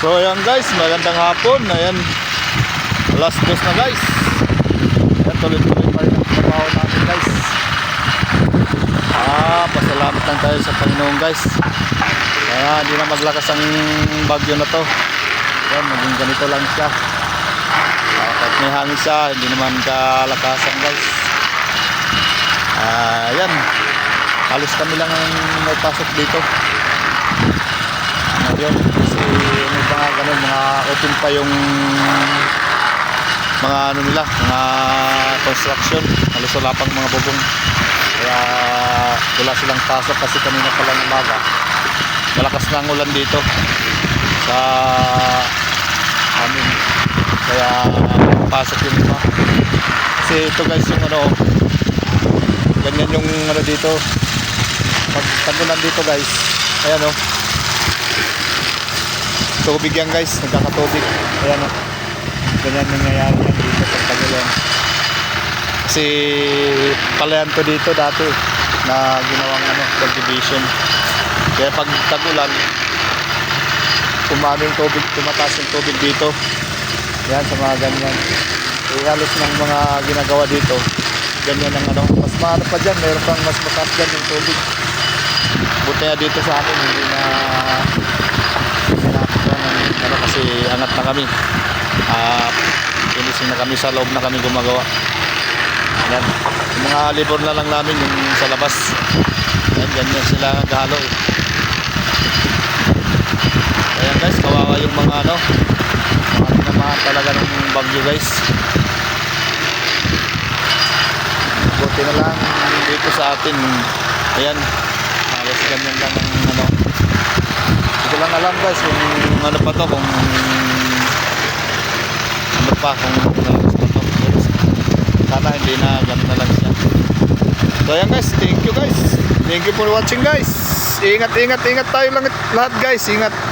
So ayan guys, magandang hapon. Ayan, alas dos na guys. Ayan, tuloy-tuloy pa rin ang trabaho namin guys. Ah, pasalamat lang tayo sa Panginoon guys. Kaya hindi na maglakas ang bagyo na to. Ayan, maging ganito lang siya. Ah, kahit may hangin siya, hindi naman kalakasan guys. Ah, ayan. Halos kami lang ang may dito. May mga ganun, mga open pa yung mga ano nila, mga construction. Halos wala pang mga bubong. Kaya wala silang pasok kasi kanina pa lang umaga. Malakas na ang ulan dito sa amin. Kaya pasok yung iba. Kasi ito guys yung ano, ganyan yung ano dito. Pag tagulan dito guys, ayan oh. Tubig yan guys, nagkakatubig. Ayan oh. Ganyan nangyayari yan dito pag tagulan. Kasi palayan to dito dati na ginawang ano, cultivation. Kaya pag tagulan, umami yung tubig, tumataas yung tubig dito. Yan sa mga ganyan. Eh, halos ng mga ginagawa dito, ganyan ang ano. Mas maano pa dyan, meron pang mas mataas dyan yung tubig. Buti dito sa akin, hindi na sinakto ng ano kasi angat na kami. Ah, finising na kami sa loob na kami gumagawa. Yan. Yung mga libor na lang namin yung sa labas. Yan, ganyan sila galo eh. Ayan guys, kawawa yung mga ano, mga tinamahan talaga ng bagyo guys. Buti na lang dito sa atin. Ayan, halos ganyan lang ang ano. Hindi ko lang alam guys kung ano pa to, kung pa, kung nalabas pa to. Guys. Sana hindi na ganun na lang siya. So ayan guys, thank you guys. Thank you for watching guys. Ingat, ingat, ingat tayo lang lahat guys. Ingat.